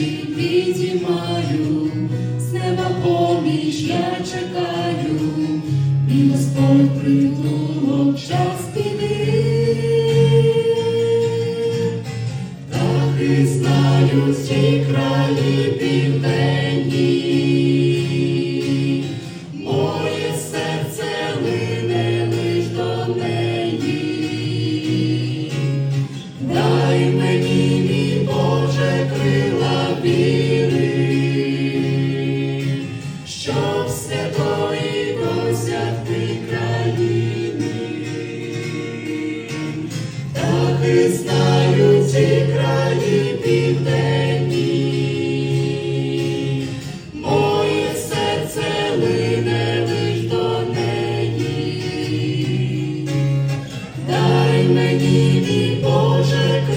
очі підіймаю, з неба поміч я чекаю, мій Господь притулок час піди. і знають всі краї південні, святої досягти країни, так і знають краї південні, моє серце лине лиш дай мені мій Боже.